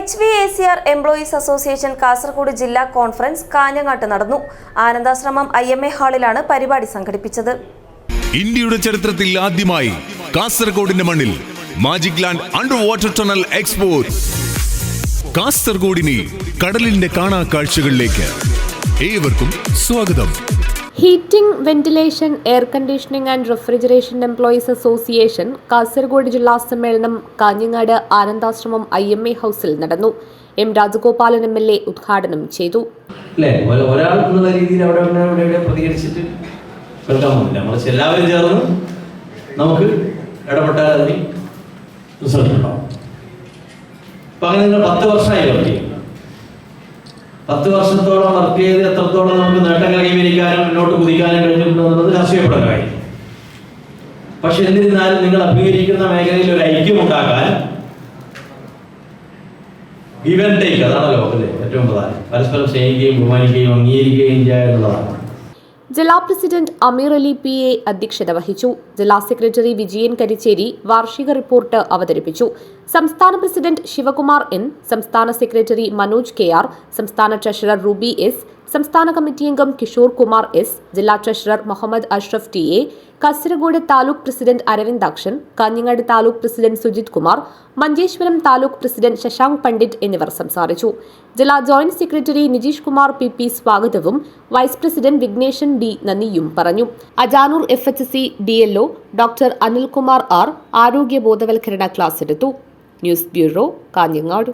H V A C R employees association Kasaragod ജില്ലാ conference കാഞ്ഞങ്ങാട്ട് നടന്നു. ആനന്ദാശ്രമം ഐ എം എ ഹാളിലാണ് പരിപാടി സംഘടിപ്പിച്ചത്. ഇന്ത്യയുടെ ചരിത്രത്തിൽ ആദ്യമായി കാസർഗോഡിന്റെ മണ്ണിൽ magic land under water tunnel expo കാസർഗോഡിനെ കടലിന്റെ കാണാ കാഴ്ചകളിലേക്ക് ഏവർക്കും സ്വാഗതം. Heating ventilation air conditioning and refrigeration employees association Kasaragod ജില്ലാ സമ്മേളനം Kanhangad Anandashramam I M A ഹൗസിൽ നടന്നു. M Rajagopalan M L A ഉദ്ഘാടനം ചെയ്തു. നമുക്ക് ഇടപെട്ടാൽ അതിന് റിസൾട്ട് ഉണ്ടാവും. അപ്പം അങ്ങനെ നിങ്ങൾ പത്ത് വർഷമായി വർക്ക് ചെയ്യും പത്ത് വർഷത്തോളം വർക്ക് ചെയ്ത് എത്രത്തോളം നമുക്ക് നേട്ടം കൈവരിക്കാനും മുന്നോട്ട് കുതിക്കാനും കഴിഞ്ഞിട്ടുണ്ടോ എന്നത് ചർച്ച പക്ഷെ എന്നിരുന്നാലും നിങ്ങൾ അഭിമുഖീകരിക്കുന്ന മേഖലയിൽ ഒരു ഐക്യം ഉണ്ടാക്കാൻ ഗിവ് ടേക്ക് അതാണല്ലോ അല്ലേ ഏറ്റവും പ്രധാനം. പരസ്പരം സ്നേഹിക്കുകയും ബഹുമാനിക്കുകയും അംഗീകരിക്കുകയും ചെയ്യുക ജില്ലാ president Ameer Ali P A അധ്യക്ഷത വഹിച്ചു. ജില്ലാ സെക്രട്ടറി വിജയൻ കരിച്ചേരി വാർഷിക റിപ്പോർട്ട് അവതരിപ്പിച്ചു. സംസ്ഥാന പ്രസിഡന്റ് ശിവകുമാർ എൻ സംസ്ഥാന സെക്രട്ടറി മനോജ് കെ ആർ സംസ്ഥാന ട്രഷറർ റുബി എസ് സംസ്ഥാന കമ്മിറ്റി അംഗം കിഷോർ കുമാർ എസ് ജില്ലാ treasurer Muhammad Ashraf T A Kasaragod taluk president Aravindakshan Kanhangad taluk president Sujith Kumar Manjeshwaram taluk president Shashank Pandit എന്നിവർ സംസാരിച്ചു. ജില്ലാ joint secretary Nijeesh Kumar P P സ്വാഗതവും vice president Vigneshan D നന്ദിയും പറഞ്ഞു. Ajanur F H C D L O doctor Anilkumar R ആരോഗ്യ ബോധവൽക്കരണ class എടുത്തു. News bureau Kanhangad.